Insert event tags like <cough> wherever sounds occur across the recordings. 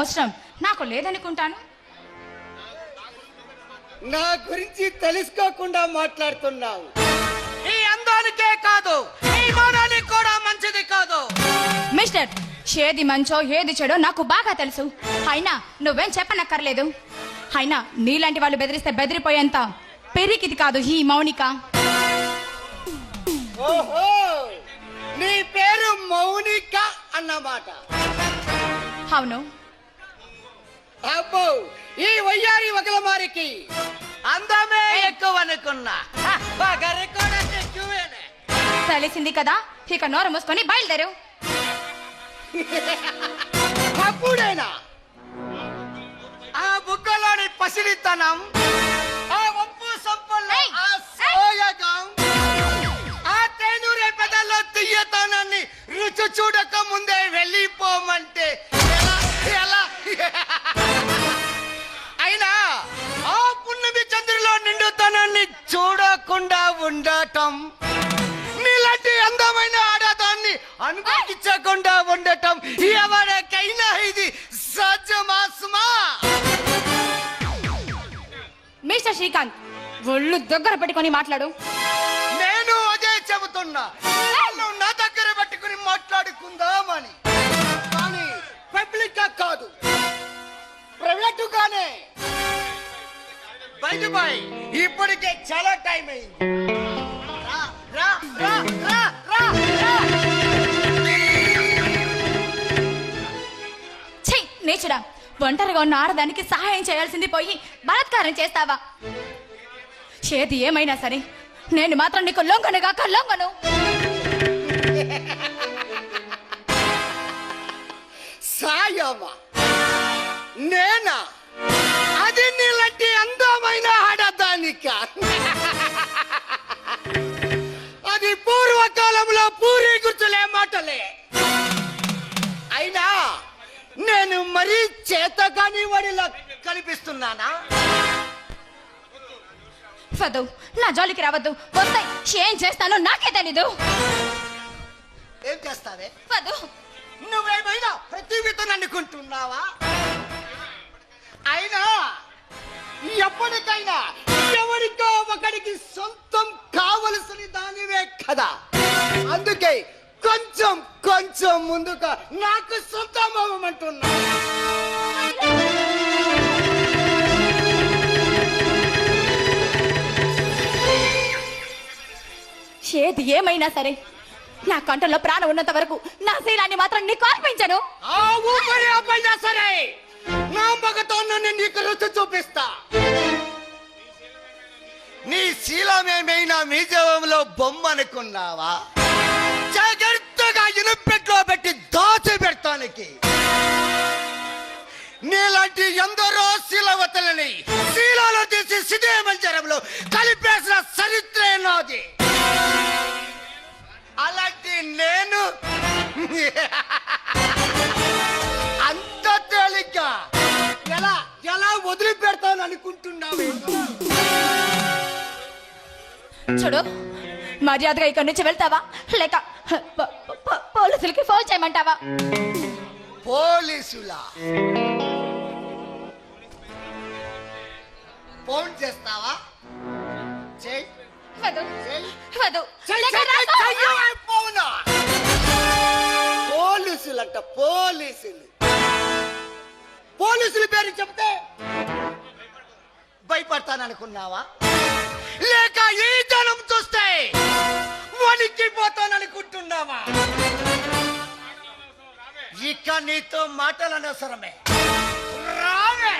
అవసరం. నాకు లేదనుకుంటాను. నా గురించి తెలుసుకోకుండా మాట్లాడుతున్నావు. ఈ అందానికే కాదు ఈ మానానికి కూడా మంచిది కాదు. మిస్టర్ ఏది మంచో ఏది చెడో నాకు బాగా తెలుసు. అయినా నువ్వేం చెప్పనక్కర్లేదు. అయినా నీలాంటి వాళ్ళు బెదిరిస్తే బెదిరిపోయేంత పెరికిది కాదు ఈ మౌనిక. ఓహో! నీ పేరు మౌనిక అన్నమాట. అవును. అబ్బో ఈ వయ్యారి ఒకలమారికి అందమే ఎక్కువ అనుకున్నా. తెలిసింది కదా ఇక నోరు మూసుకొని బయలుదేరు. అప్పుడేనా? ఆ బుగ్గలోని పసిడితనం ఉండటం. నీలాంటి అందమైన ఆడదాన్ని అనుభవించకుండా ఉండటం ఎవరికైనా ఇది సహజమాసుమా మిస్టర్ శ్రీకాంత్ ఒళ్ళు దగ్గర పెట్టుకొని మాట్లాడు. నేను అదే చెబుతున్నా. నా దగ్గర పట్టుకుని మాట్లాడుకుందామని. కానీ పబ్లిక్గా కాదు. ప్రైవేటుగానే. బాయ్ ఇప్పటికే చాలా టైం అయింది. నేచుడా ఒంటరిగా ఉన్న ఆడదానికి సహాయం చేయాల్సింది పోయి బలాత్కారం చేస్తావా? చేతి ఏమైనా సరే నేను మాత్రం నీకు లొంగనుగా లొంగను. సాయమా? నేనా? అది నీలాంటి అందమైన ఆడదానిక? అది పూర్వకాలంలో పూరి గుర్తులే మాటలే. నేను మరీ చేతగాని వాడిలా కనిపిస్తున్నానా? వద్దు నా జోలికి రావద్దు. వస్తాయి ఏం చేస్తానో నాకే తెలీదు. ఏం చేస్తావే? వద్దు. నువ్వేమైనా ప్రతివితం అనుకుంటున్నావా? అయినా ఎప్పటికైనా ఎవరికో ఒకడికి సొంతం కావలసిన దానివే కదా. అందుకే కొంచెం కొంచెం ముందుగా నాకు సొంతం అవ్వమంటున్నా. ఏది ఏమైనా సరే నా కంటలో ప్రాణం ఉన్నంత వరకు నా శీలాన్ని మాత్రం నీకు అర్పించను. సరే నా మగతో నన్ను నీకు రుచి చూపిస్తా. నీ శీలమేమైనా మీ జీవంలో బొమ్మ అనుకున్నావా? ఇనుపెట్లో పెట్టి దాచి పెడతానికి నీలాంటి ఎందరో శీలవతలని శీలాలు తీసి సిదే మంచరంలో కలిపేసిన చరిత్రే నాది. అలాంటి నేను <laughs> అంత తేలిక ఎలా ఎలా వదిలిపెడతాను అనుకుంటున్నావు చూడు మర్యాదగా ఇక్కడి నుంచి వెళ్తావా? లేక పోలీసులకి ఫోన్ చేయమంటావా? పోలీసులా? ఫోన్ చేస్తావా. చెయ్యి, పోలీసులంట పోలీసులు. పోలీసుల పేరు చెప్తే భయపడతాననుకున్నావా? లేక ఈ జనం చూస్తే వణికిపోతాననుకుంటున్నావా ఇక నీతో మాటలు అనవసరమే రావే!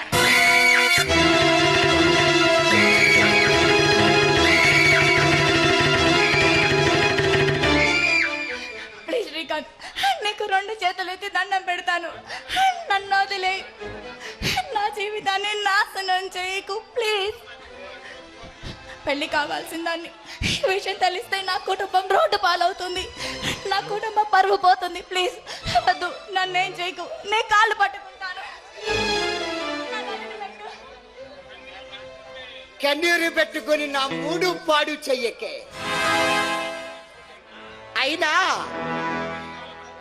ప్లీజ్ శ్రీకాంత్ నీకు రెండు చేతులు ఎత్తి దండం పెడతాను. నన్ను వదిలే నా జీవితాన్ని నాశనం చేయకు ప్లీజ్. పెళ్ళి కావాల్సిన దాన్ని. ఈ విషయం తెలిస్తే నా కుటుంబం రోడ్డు పాలవుతుంది. నా కుటుంబం పరువు పోతుంది. ప్లీజ్ వద్దు. ఏం చేయకు. నే కాళ్ళు పట్టుకుంటాను. కన్నీరు పెట్టుకుని నా మూడు పాడు చెయ్యకే. అయినా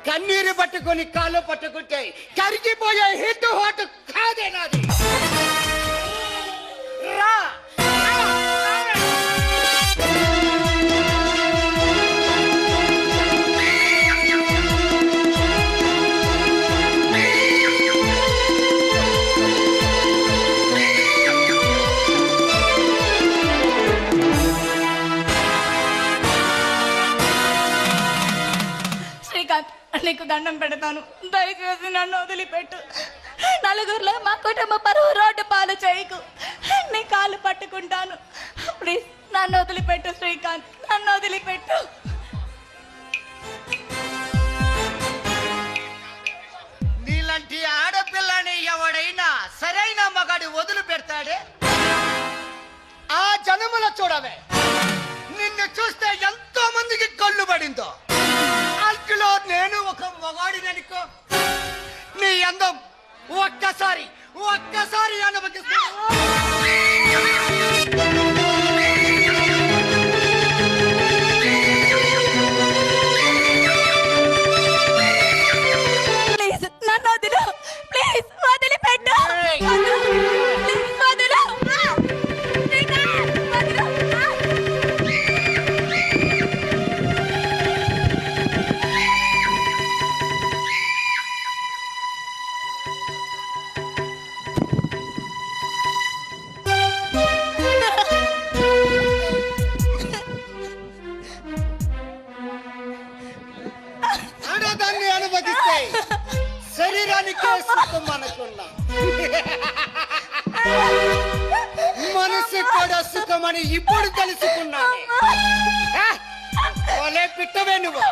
కన్నీరు పట్టుకొని కాళ్ళు పట్టుకుంటే కరిగిపోయే హిట్టు హోటు కాదే నాది. రా! దండం పెడతాను. దయచేసి నన్ను వదిలిపెట్టు. నలుగురిలో మా కుటుంబ పరువు రోడ్డు పాలు చేయకు. నీ కాలు పట్టుకుంటాను. ప్లీజ్ నన్ను వదిలిపెట్టు శ్రీకాంత్. నన్ను వదిలిపెట్టు. నీలాంటి ఆడపిల్లని ఎవడైనా సరైన మగాడి వదిలి పెడతాడే ఆ జనముల చూడవే. నిన్ను చూస్తే ఎంతో మందికి కళ్ళు పడిందో. అందులో నేను ఒక మగాడిననుకో నీ అందం ఒక్కసారి ఒక్కసారి అనుభవిస్తా శరీరానికి సుఖం మనకున్నా. మనసు కూడా సుఖమని ఇప్పుడు తెలుసుకున్నాను. వాళ్ళే పిట్టవే నువ్వు.